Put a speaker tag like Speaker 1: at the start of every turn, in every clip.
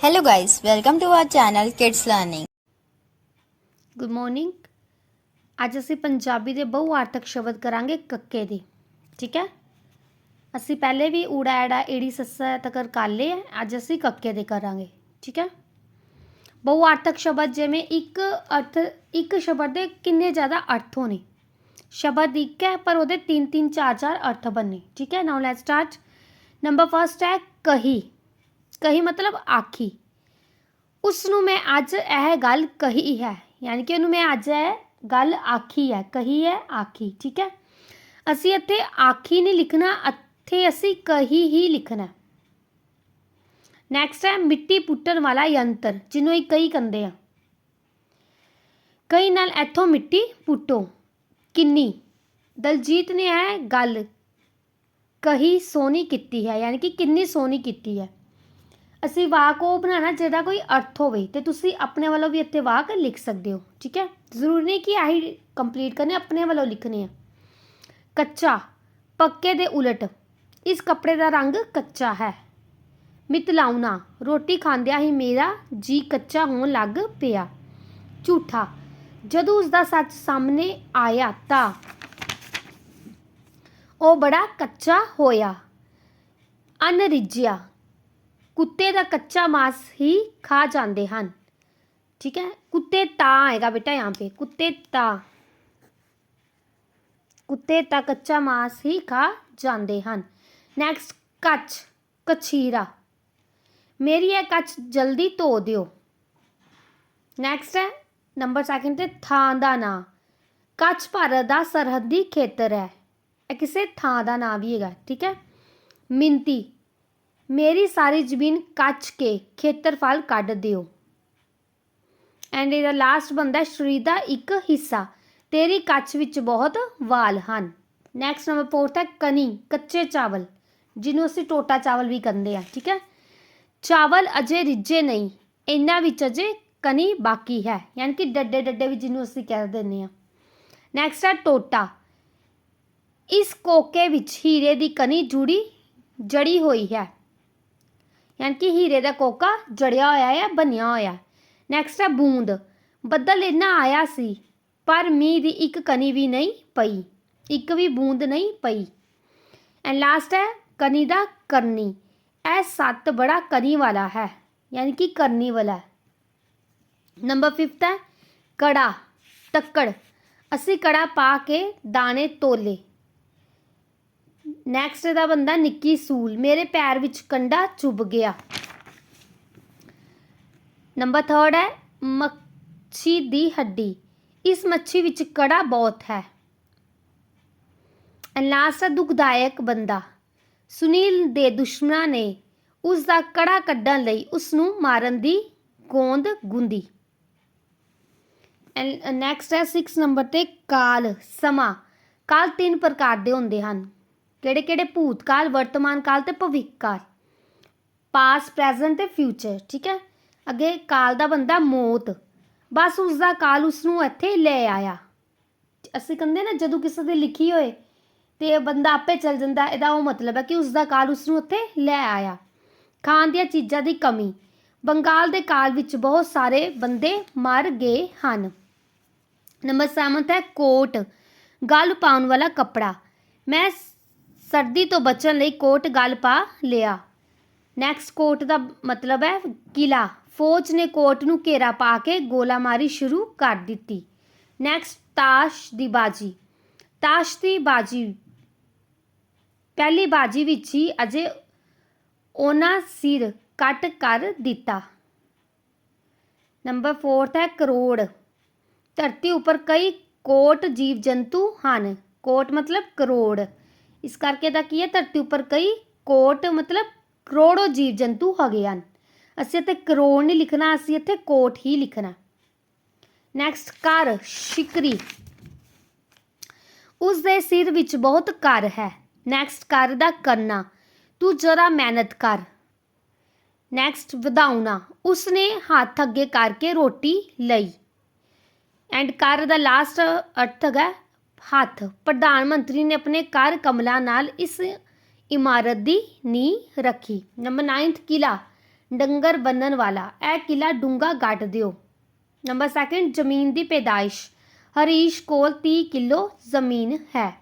Speaker 1: Hello guys, welcome to our channel Kids Learning.
Speaker 2: Good morning ਅੱਜ ਅਸੀਂ ਪੰਜਾਬੀ ਦੇ ਬਹੁਆਰਥਕ ਸ਼ਬਦ ਕਰਾਂਗੇ ਕੱਕੇ ਦੇ ਠੀਕ ਹੈ? ਅਸੀਂ ਪਹਿਲੇ ਵੀ ਊੜਾ ਐੜਾ ਏੜੀ ਸੱਸਾ ਤੱਕ ਕਰ ਲਏ ਹੈ ਅੱਜ ਅਸੀਂ ਕੱਕੇ ਦੇ ਕਰਾਂਗੇ ਠੀਕ ਹੈ? ਬਹੁਆਰਥਕ ਸ਼ਬਦ ਜਿਵੇਂ ਇੱਕ ਅਰਥ ਇੱਕ ਸ਼ਬਦ ਦੇ ਕਿੰਨੇ ਜ਼ਿਆਦਾ ਅਰਥ ਹੋਣੇ ਸ਼ਬਦ ਇੱਕ ਹੈ ਪਰ ਉਹਦੇ ਤਿੰਨ ਤਿੰਨ ਚਾਰ ਚਾਰ ਅਰਥ ਬਣਨੇ ਠੀਕ ਹੈ? Now let's start number first ਹੈ ਕਹੀ। ਕਹੀ ਮਤਲਬ ਆਖੀ ਉਸ ਨੂੰ ਮੈਂ ਅੱਜ ਇਹ ਗੱਲ ਕਹੀ ਹੈ ਯਾਨੀ ਕਿ ਉਹਨੂੰ ਮੈਂ ਅੱਜ ਇਹ ਗੱਲ ਆਖੀ ਹੈ ਕਹੀ ਹੈ ਆਖੀ ਠੀਕ ਹੈ ਅਸੀਂ ਇੱਥੇ ਆਖੀ ਨਹੀਂ ਲਿਖਣਾ ਇੱਥੇ ਅਸੀਂ ਕਹੀ ਹੀ ਲਿਖਣਾ ਨੈਕਸਟ ਹੈ ਮਿੱਟੀ ਪੁੱਟਣ ਵਾਲਾ ਯੰਤਰ ਜਿਹਨੂੰ ਇਹ ਕਈ ਕਹਿੰਦੇ ਆ ਕਈ ਨਾਲ ਇੱਥੋਂ ਮਿੱਟੀ ਪੁੱਟੋ ਕਿੰਨੀ ਦਲਜੀਤ ਨੇ ਇਹ ਗੱਲ ਕਹੀ ਸੋਹਣੀ ਕੀਤੀ ਹੈ ਯਾਨੀ ਕਿ ਕਿੰਨੀ ਸੋਹਣੀ ਕੀਤੀ ਹੈ ਅਸੀਂ ਵਾਕ ਉਹ ਬਣਾਉਣਾ ਜਿਹਦਾ ਕੋਈ ਅਰਥ ਹੋਵੇ ਤੇ ਤੁਸੀਂ ਆਪਣੇ ਵੱਲੋਂ ਵੀ ਇੱਥੇ ਵਾਕ ਲਿਖ ਸਕਦੇ ਹੋ, ਠੀਕ ਹੈ? ਜ਼ਰੂਰੀ ਨਹੀਂ ਕਿ ਆਹੀ ਕੰਪਲੀਟ ਕਰਨੇ, ਆਪਣੇ ਵੱਲੋਂ ਲਿਖਣੇ ਆ। ਕੱਚਾ, ਪੱਕੇ ਦੇ ਉਲਟ, ਇਸ ਕੱਪੜੇ ਦਾ ਰੰਗ ਕੱਚਾ ਹੈ। ਮਿਤਲਾਉਣਾ, ਰੋਟੀ ਖਾਂਦਿਆਂ ਹੀ ਮੇਰਾ ਜੀ ਕੱਚਾ ਹੋਣ ਲੱਗ ਪਿਆ। ਝੂਠਾ, ਜਦੋਂ ਉਸ ਦਾ ਸੱਚ ਸਾਹਮਣੇ ਆਇਆ ਤਾਂ ਉਹ ਬੜਾ ਕੱਚਾ ਹੋਇਆ। ਅਨਰਿਜਿਆ कुत्ते ਦਾ ਕੱਚਾ ਮਾਸ ਹੀ ਖਾ ਜਾਂਦੇ ਹਨ। ठीक है कुत्ते ता आएगा बेटा यहाँ पे कुत्ते ता कुत्ते ता कच्चा मास ही खा जाते हैं नैक्सट कच्छ कछीरा मेरी है कच्छ जल्दी धो तो दो नैक्सट है नंबर सैकेंड से थान का ना कच्छ भारत का सरहदी खेत्र है किसी थान का ना भी है ठीक है मिनती ਮੇਰੀ ਸਾਰੀ ਜ਼ਮੀਨ ਕੱਚ ਕੇ ਖੇਤਰਫਲ ਕੱਢ ਦਿਓ। ਐਂਡ ਇਹਦਾ ਲਾਸਟ ਬੰਦਾ ਸਰੀਰ ਦਾ ਇੱਕ ਹਿੱਸਾ। ਤੇਰੀ ਕੱਚ ਵਿੱਚ ਬਹੁਤ ਵਾਲ ਹਨ। ਨੈਕਸਟ ਨੰਬਰ ਫੋਰਥ ਹੈ ਕਨੀ, ਕੱਚੇ ਚਾਵਲ, ਜਿਹਨੂੰ ਅਸੀਂ ਟੋਟਾ ਚਾਵਲ ਵੀ ਕਹਿੰਦੇ ਆ, ਠੀਕ ਹੈ? ਚਾਵਲ ਅਜੇ ਰਿੱਝੇ ਨਹੀਂ, ਇਹਨਾਂ ਵਿੱਚ ਅਜੇ ਕਨੀ ਬਾਕੀ ਹੈ, ਯਾਨੀ ਕਿ ਡੱਡੇ ਡੱਡੇ ਵੀ ਜਿਹਨੂੰ ਅਸੀਂ ਕਹਿ ਦਿੰਦੇ ਆ ਨੈਕਸਟ ਹੈ ਟੋਟਾ। ਇਸ ਕੋਕੇ ਵਿੱਚ ਹੀਰੇ ਦੀ ਕਨੀ ਜੁੜੀ, ਜੜੀ ਹੋਈ ਹੈ। ਯਾਨੀ ਕਿ ਹੀਰੇ ਦਾ ਕੋਕਾ ਜੜਿਆ ਹੋਇਆ ਹੈ ਬਣਿਆ ਹੋਇਆ। ਨੈਕਸਟ ਹੈ ਬੂੰਦ। ਬੱਦਲ ਇੰਨਾ ਆਇਆ ਸੀ, ਪਰ ਮੀਂਹ ਦੀ ਇੱਕ ਕਨੀ ਵੀ ਨਹੀਂ ਪਈ। ਇੱਕ ਵੀ ਬੂੰਦ ਨਹੀਂ ਪਈ। ਐਂਡ ਲਾਸਟ ਹੈ ਕਨੀ ਦਾ ਕਰਨੀ। ਇਹ ਸੱਤ ਬੜਾ ਕਨੀ ਵਾਲਾ ਹੈ, ਯਾਨੀ ਕਿ ਕਰਨੀ ਵਾਲਾ ਨੰਬਰ 5 ਹੈ ਕੜਾ, ਤੱਕੜ। ਅਸੀਂ ਕੜਾ ਪਾ ਕੇ ਦਾਣੇ ਤੋਲੇ। ਨੈਕਸਟ ਦਾ ਬੰਦਾ ਨਿੱਕੀ ਸੂਲ। ਮੇਰੇ ਪੈਰ ਵਿੱਚ ਕੰਡਾ ਚੁੱਭ ਗਿਆ। ਨੰਬਰ 3 ਹੈ, ਮੱਛੀ ਦੀ ਹੱਡੀ। ਇਸ ਮੱਛੀ ਵਿੱਚ ਕੜਾ ਬਹੁਤ ਹੈ। ਐਂਡ ਦੁਖਦਾਇਕ ਬੰਦਾ। ਸੁਨੀਲ ਦੇ ਦੁਸ਼ਮਣਾਂ ਨੇ ਉਸ ਦਾ ਕੜਾ ਕੱਢਣ ਲਈ ਉਸ ਨੂੰ ਮਾਰਨ ਦੀ ਗੋਂਦ ਗੁੰਦੀ। ਨੈਕਸਟ ਹੈ 6 ਨੰਬਰ ਤੇ ਕਾਲ, ਸਮਾਂ। ਕਾਲ ਤਿੰਨ ਪ੍ਰਕਾਰ ਦੇ ਹੁੰਦੇ ਹਨ। ਕਿਹੜੇ ਕਿਹੜੇ ਭੂਤ ਕਾਲ ਵਰਤਮਾਨ ਕਾਲ ਤੇ ਭਵਿੱਖ ਕਾਲ। ਪਾਸਟ ਪ੍ਰੈਜ਼ੈਂਟ ਤੇ ਫਿਊਚਰ ਠੀਕ ਹੈ? ਅੱਗੇ ਕਾਲ ਦਾ ਬੰਦਾ ਮੌਤ। ਬਸ ਉਸ ਦਾ ਕਾਲ ਉਸ ਨੂੰ ਇੱਥੇ ਲੈ ਆਇਆ। ਅਸੀਂ ਕਹਿੰਦੇ ਨਾ, ਜਦੋਂ ਕਿਸੇ ਦੇ ਲਿਖੀ ਹੋਏ ਤੇ ਇਹ ਬੰਦਾ ਆਪੇ ਚੱਲ ਜਾਂਦਾ, ਇਹਦਾ ਉਹ ਮਤਲਬ ਹੈ ਕਿ ਉਸ ਦਾ ਕਾਲ ਉਸ ਨੂੰ ਉੱਥੇ ਲੈ ਆਇਆ। ਖਾਣ ਦੀਆਂ ਚੀਜ਼ਾਂ ਦੀ ਕਮੀ। ਬੰਗਾਲ ਦੇ ਕਾਲ ਵਿੱਚ ਬਹੁਤ ਸਾਰੇ ਬੰਦੇ ਮਰ ਗਏ ਹਨ। ਨੰਬਰ 7 ਹੈ ਕੋਟ। ਗੱਲ ਪਾਉਣ ਵਾਲਾ ਕੱਪੜਾ। ਮੈਂ ਸਰਦੀ ਤੋਂ ਬਚਣ ਲਈ ਕੋਟ ਗਲ ਪਾ ਲਿਆ। ਨੈਕਸਟ ਕੋਟ ਦਾ ਮਤਲਬ ਹੈ ਕਿਲਾ ਫੌਜ ਨੇ ਕੋਟ ਨੂੰ ਘੇਰਾ ਪਾ ਕੇ ਗੋਲਾਮਾਰੀ ਸ਼ੁਰੂ ਕਰ ਦਿੱਤੀ। ਨੈਕਸਟ ਤਾਸ਼ ਦੀ ਬਾਜੀ। ਤਾਸ਼ ਦੀ ਬਾਜੀ, ਪਹਿਲੀ ਬਾਜੀ ਵਿੱਚ ਹੀ ਅਜੇ ਉਹਨਾਂ ਸਿਰ ਕੱਟ ਕਰ ਦਿੱਤਾ। ਨੰਬਰ 4 ਹੈ ਕਰੋੜ। ਧਰਤੀ ਉੱਪਰ ਕਈ ਕੋਟ ਜੀਵ ਜੰਤੂ ਹਨ। ਕੋਟ ਮਤਲਬ ਕਰੋੜ। ਇਸ ਕਰਕੇ ਦਾ ਕੀ ਹੈ, ਧਰਤੀ ਉੱਪਰ ਕਈ ਕੋਟ ਮਤਲਬ ਕਰੋੜੋ ਜੀਵ ਜੰਤੂ ਹੈਗੇ ਹਨ। ਅਸੀਂ ਇੱਥੇ ਕਰੋੜ ਨਹੀਂ ਲਿਖਣਾ, ਅਸੀਂ ਇੱਥੇ ਕੋਟ ਹੀ ਲਿਖਣਾ। ਨੈਕਸਟ ਕਰ ਸ਼ਿਕਰੀ। ਉਸ ਦੇ ਸਿਰ ਵਿੱਚ ਬਹੁਤ ਕਰ ਹੈ। ਨੈਕਸਟ ਕਰ ਦਾ ਕਰਨਾ। ਤੂੰ ਜਰਾ ਮਿਹਨਤ ਕਰ। ਨੈਕਸਟ ਵਧਾਉਣਾ। ਉਸਨੇ ਹੱਥ ਅੱਗੇ ਕਰਕੇ ਰੋਟੀ ਲਈ। ਐਂਡ ਕਰ ਦਾ ਲਾਸਟ ਅਰਥ ਹੈਗਾ ਹੱਥ। ਪ੍ਰਧਾਨ ਮੰਤਰੀ ਨੇ ਆਪਣੇ ਕਰ ਕਮਲਾਂ ਨਾਲ ਇਸ ਇਮਾਰਤ ਦੀ ਨੀਂਹ ਰੱਖੀ। ਨੰਬਰ 9th ਕਿਲਾ ਡੰਗਰ ਬੰਨਣ ਵਾਲਾ। ਇਹ ਕਿਲਾ ਡੂੰਗਾ ਗੱਡ ਦਿਓ। ਨੰਬਰ ਸੈਕਿੰਡ ਜ਼ਮੀਨ ਦੀ ਪੈਦਾਇਸ਼। ਹਰੀਸ਼ ਕੋਲ 30 ਕਿਲੋ ਜ਼ਮੀਨ ਹੈ।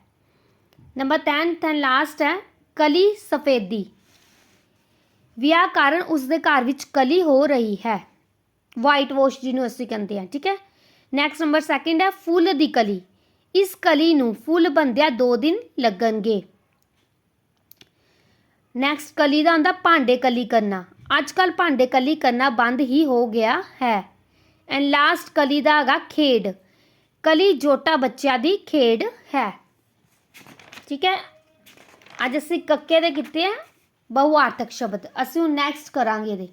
Speaker 2: ਨੰਬਰ 10 ਐਂਡ ਲਾਸਟ ਹੈ, ਕਲੀ ਸਫੇਦੀ। ਵਿਆਹ ਕਾਰਨ ਉਸ ਦੇ ਘਰ ਵਿੱਚ ਕਲੀ ਹੋ ਰਹੀ ਹੈ। ਵਾਈਟ ਵਾਸ਼ ਜਿਹਨੂੰ ਅਸੀਂ ਕਹਿੰਦੇ ਹਾਂ ਠੀਕ ਹੈ। ਨੈਕਸਟ ਨੰਬਰ ਸੈਕਿੰਡ ਹੈ, ਫੁੱਲ ਦੀ ਕਲੀ। ਇਸ ਕਲੀ ਨੂੰ ਫੁੱਲ ਬੰਦਿਆ 2 ਦਿਨ ਲੱਗਣਗੇ। ਨੈਕਸਟ ਕਲੀ ਦਾ ਹੁੰਦਾ ਭਾਂਡੇ ਕਲੀ ਕਰਨਾ। ਅੱਜ ਕੱਲ ਭਾਂਡੇ ਕਲੀ ਕਰਨਾ ਬੰਦ ਹੀ ਹੋ ਗਿਆ ਹੈ। ਐਂਡ ਲਾਸਟ ਕਲੀ ਦਾ ਹੈਗਾ ਖੇਡ। ਕਲੀ ਜੋਟਾ ਬੱਚਿਆਂ ਦੀ ਖੇਡ ਹੈ। ਠੀਕ ਹੈ? ਅੱਜ ਅਸੀਂ ਕੱਕੇ ਦੇ ਕੀਤੇ ਆ ਬਹੁਆਰਥਕ ਸ਼ਬਦ। ਅਸੀਂ ਹੁਣ ਨੈਕਸਟ ਕਰਾਂਗੇ ਇਹਦੇ।